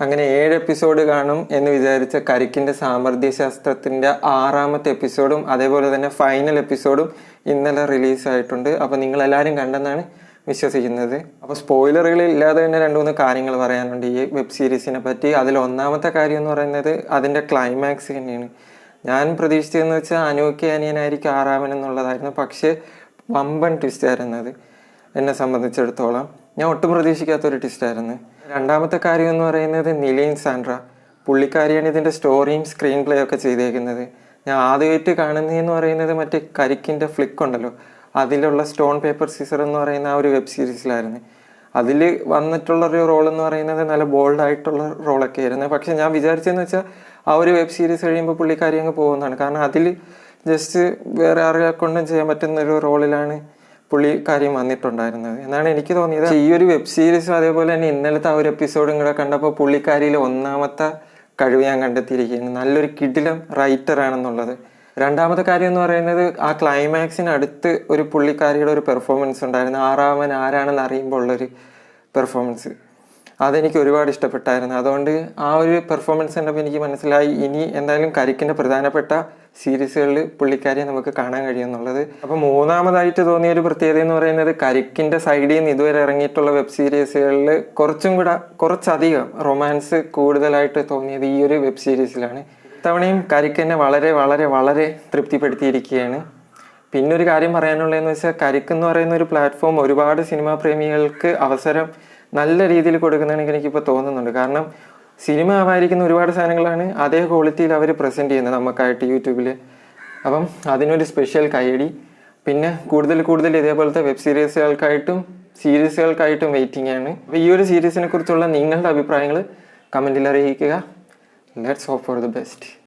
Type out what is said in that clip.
അങ്ങനെ ഏഴ് എപ്പിസോഡ് കാണും എന്ന് വിചാരിച്ച കരിക്കിന്റെ സാമർഥ്യശാസ്ത്രത്തിന്റെ ആറാമത്തെ എപ്പിസോഡും അതേപോലെ തന്നെ ഫൈനൽ എപ്പിസോഡും ഇന്നലെ റിലീസായിട്ടുണ്ട് അപ്പോൾ നിങ്ങളെല്ലാവരും കണ്ടെന്നാണ് വിശ്വസിക്കുന്നത്. അപ്പോൾ സ്പോയിലറുകൾ ഇല്ലാതെ തന്നെ രണ്ട് മൂന്ന് കാര്യങ്ങൾ പറയാനുണ്ട്. ഈ വെബ് സീരീസിനെ പറ്റി അതിൽ ഒന്നാമത്തെ കാര്യം എന്ന് പറയുന്നത് അതിന്റെ ക്ലൈമാക്സ് തന്നെയാണ്. ഞാൻ പ്രതീക്ഷിച്ചതെന്ന് വെച്ചാൽ അനൂക്കി അനിയനായിരിക്കും ആറാമൻ എന്നുള്ളതായിരുന്നു. പക്ഷേ വമ്പൻ ട്വിസ്റ്റ് ആയിരുന്നത് എന്നെ സംബന്ധിച്ചിടത്തോളം. ഞാൻ ഒട്ടും പ്രതീക്ഷിക്കാത്ത ഒരു ട്വിസ്റ്റായിരുന്നു രണ്ടാമത്തെ കാര്യം എന്ന് പറയുന്നത് നിലീൻ സാൻഡ്ര. പുള്ളിക്കാരിയാണ് ഇതിന്റെ സ്റ്റോറിയും സ്ക്രീൻ പ്ലേ ഒക്കെ ചെയ്തേക്കുന്നത്. ഞാൻ ആദ്യമായിട്ട് കാണുന്നതെന്ന് പറയുന്നത് മറ്റേ കരിക്കിന്റെ ഫ്ലിക്ക് ഉണ്ടല്ലോ. അതിലുള്ള സ്റ്റോൺ പേപ്പർ സീസർ എന്ന് പറയുന്ന ആ ഒരു വെബ് സീരീസിലായിരുന്നു അതിൽ വന്നിട്ടുള്ള ഒരു റോൾ എന്ന് പറയുന്നത് നല്ല ബോൾഡ് ആയിട്ടുള്ള റോളൊക്കെ ആയിരുന്നു. പക്ഷെ ഞാൻ വിചാരിച്ചതെന്ന് വെച്ചാൽ ആ ഒരു വെബ് സീരീസ് കഴിയുമ്പോൾ പുള്ളിക്കാരി അങ്ങ് പോകുന്നതാണ്. കാരണം അതിൽ ജസ്റ്റ് വേറെ ആരെക്കൊണ്ടും ചെയ്യാൻ പറ്റുന്ന ഒരു റോളിലാണ് പുള്ളിക്കാര്യം വന്നിട്ടുണ്ടായിരുന്നത്. എന്നാണ് എനിക്ക് തോന്നിയത്. ഈ ഒരു വെബ് സീരീസും അതേപോലെ തന്നെ ഇന്നലത്തെ ആ ഒരു എപ്പിസോഡും കൂടെ കണ്ടപ്പോൾ പുള്ളിക്കാരിയിലെ ഒന്നാമത്തെ കഴിവ് ഞാൻ കണ്ടെത്തിയിരിക്കുകയാണ്. നല്ലൊരു കിടിലം റൈറ്റർ ആണെന്നുള്ളത്. രണ്ടാമത്തെ കാര്യം എന്ന് പറയുന്നത് ആ ക്ലൈമാക്സിന് അടുത്ത് ഒരു പുള്ളിക്കാരിയുടെ ഒരു പെർഫോമൻസ് ഉണ്ടായിരുന്നു. ആറാമൻ ആരാണെന്ന് അറിയുമ്പോൾ ഉള്ളൊരു പെർഫോമൻസ് അതെനിക്ക് ഒരുപാട് ഇഷ്ടപ്പെട്ടായിരുന്നു. അതുകൊണ്ട് ആ ഒരു പെർഫോമൻസ് കണ്ടപ്പോൾ എനിക്ക് മനസ്സിലായി ഇനി എന്തായാലും കരിക്കിന്റെ പ്രധാനപ്പെട്ട സീരീസുകളിൽ പുള്ളിക്കാരിയെ നമുക്ക് കാണാൻ കഴിയുമെന്നുള്ളത് അപ്പോൾ മൂന്നാമതായിട്ട് തോന്നിയ ഒരു പ്രത്യേകത എന്ന് പറയുന്നത് കരിക്കിന്റെ സൈഡിൽ നിന്ന് ഇതുവരെ ഇറങ്ങിയിട്ടുള്ള വെബ് സീരീസുകളിൽ കുറച്ചും കൂടെ കുറച്ചധികം റൊമാൻസ് കൂടുതലായിട്ട് തോന്നിയത് ഈ ഒരു വെബ് സീരീസിലാണ് ഇത്തവണയും കരിക്കെന്നെ വളരെ വളരെ വളരെ തൃപ്തിപ്പെടുത്തിയിരിക്കുകയാണ്. പിന്നെ ഒരു കാര്യം പറയാനുള്ളതെന്ന് വെച്ചാൽ കരിക്ക് എന്ന് പറയുന്ന ഒരു പ്ലാറ്റ്ഫോം ഒരുപാട് സിനിമാ പ്രേമികൾക്ക് അവസരം നല്ല രീതിയിൽ കൊടുക്കുന്നതെന്ന് എനിക്കിപ്പോൾ തോന്നുന്നുണ്ട്. കാരണം സിനിമ ആവായിരിക്കുന്ന ഒരുപാട് സാധനങ്ങളാണ് അതേ ക്വാളിറ്റിയിൽ അവർ പ്രസന്റ് ചെയ്യുന്നത് നമുക്കായിട്ട് യൂട്യൂബിൽ അപ്പം അതിനൊരു സ്പെഷ്യൽ കൈയടി പിന്നെ കൂടുതൽ കൂടുതൽ ഇതേപോലത്തെ വെബ് സീരീസുകൾക്കായിട്ടും സീരീസുകൾക്കായിട്ടും വെയിറ്റിംഗ് ആണ്. ഈ ഒരു സീരീസിനെ കുറിച്ചുള്ള നിങ്ങളുടെ അഭിപ്രായങ്ങൾ കമന്റിൽ അറിയിക്കുക. Let's hope for the best